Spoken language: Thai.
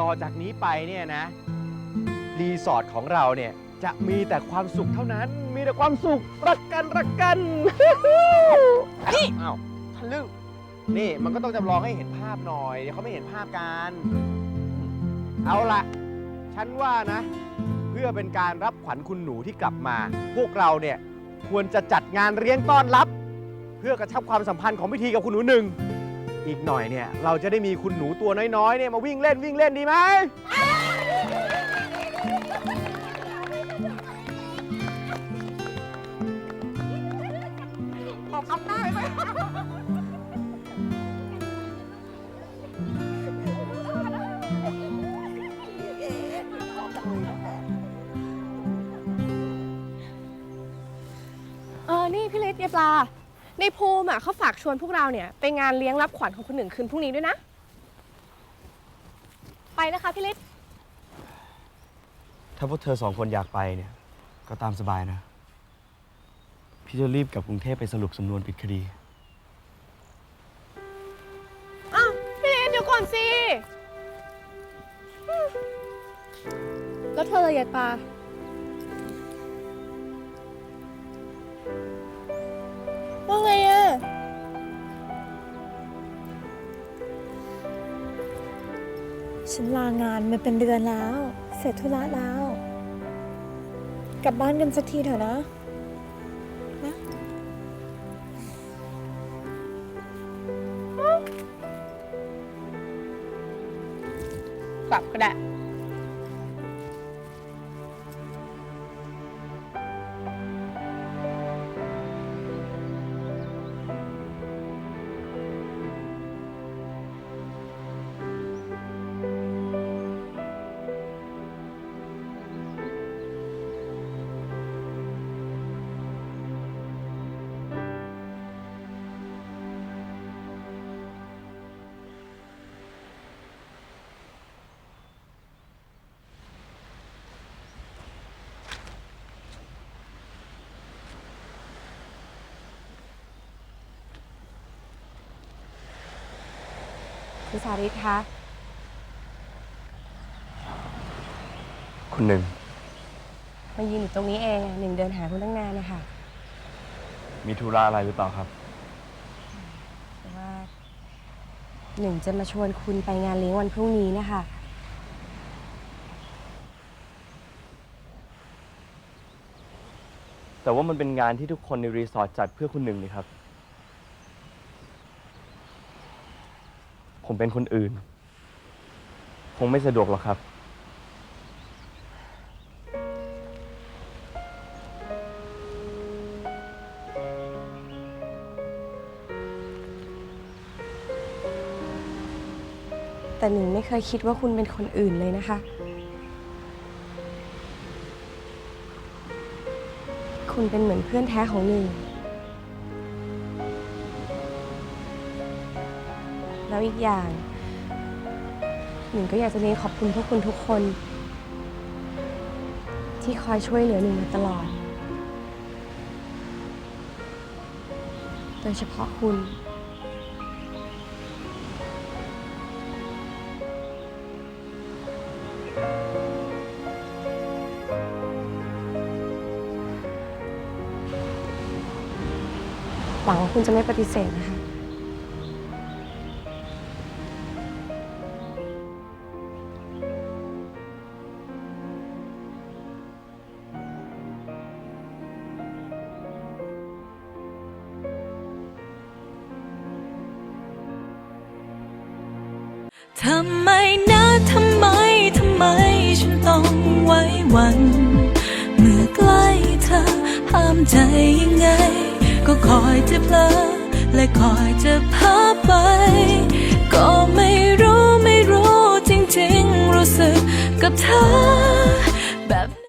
ต่อจากนี้ไปเนี่ยนะ รีสอร์ทของเราเนี่ยจะมีแต่ความสุขเท่านั้น มีแต่ความสุข รักกันรักกันนี่อ้าวทะลึ่งนี่มันก็ต้องจำลองให้เห็นภาพหน่อย เดี๋ยวเขาไม่เห็นภาพกัน เอาละฉันว่านะ เพื่อเป็นการรับขวัญคุณหนูที่กลับมา พวกเราเนี่ยควรจะจัดงานเลี้ยงต้อนรับ เพื่อกระชับความสัมพันธ์ของพิธีกับคุณหนูหนึ่ง อีกหน่อยเนี่ย เราจะได้มีคุณหนูตัวน้อยๆเนี่ยมาวิ่งเล่นวิ่งเล่นดีไหม ออกคำได้ไหมเออ นี่พี่เล็กยายปลา ในภูมิอะเขาฝากชวนพวกเราเนี่ยไปงานเลี้ยงรับขวัญของคุณหนึ่งคืนพรุ่งนี้ด้วยนะ ไปนะคะพี่เล็กถ้าพวกเธอสองคนอยากไปเนี่ย ก็ตามสบายนะ พี่จะรีบกลับกรุงเทพไปสรุปสำนวนปิดคดี อ้าวพี่เล็กเดี๋ยวก่อนสิอืมแล้วเธอละยายปลาว่า ฉันลางานมาเป็นเดือนแล้ว เสร็จธุระแล้ว กลับบ้านกันสักทีเถอะนะกลับก็ได้ คุณสาริตคะคุณหนึ่ง มายืนอยู่ตรงนี้เองอะหนึ่งเดินหาคุณตั้งนานนะคะมีธุระอะไรหรือเปล่าครับ แต่ว่า หนึ่งจะมาชวนคุณไปงานเลี้ยงวันพรุ่งนี้นะคะ แต่ว่ามันเป็นงานที่ทุกคนในรีสอร์ทจัดเพื่อคุณหนึ่งนี่ครับ ผมเป็นคนอื่น คงไม่สะดวกหรอกครับ แต่หนึ่งไม่เคยคิดว่าคุณเป็นคนอื่นเลยนะคะ คุณเป็นเหมือนเพื่อนแท้ของหนึ่ง แล้วอีกอย่าง หนึ่งก็อยากจะเรียนขอบคุณพวกคุณทุกคน ที่คอยช่วยเหลือหนึ่งมาตลอด โดยเฉพาะคุณ หวังว่าคุณจะไม่ปฏิเสธนะคะ ทำไมนะทำไมทำไมฉันต้องไว้วัน เมื่อใกล้เธอห้ามใจยังไง ก็คอยจะเพลอและคอยจะพาไป ก็ไม่รู้ไม่รู้จริงๆ รู้สึกกับเธอ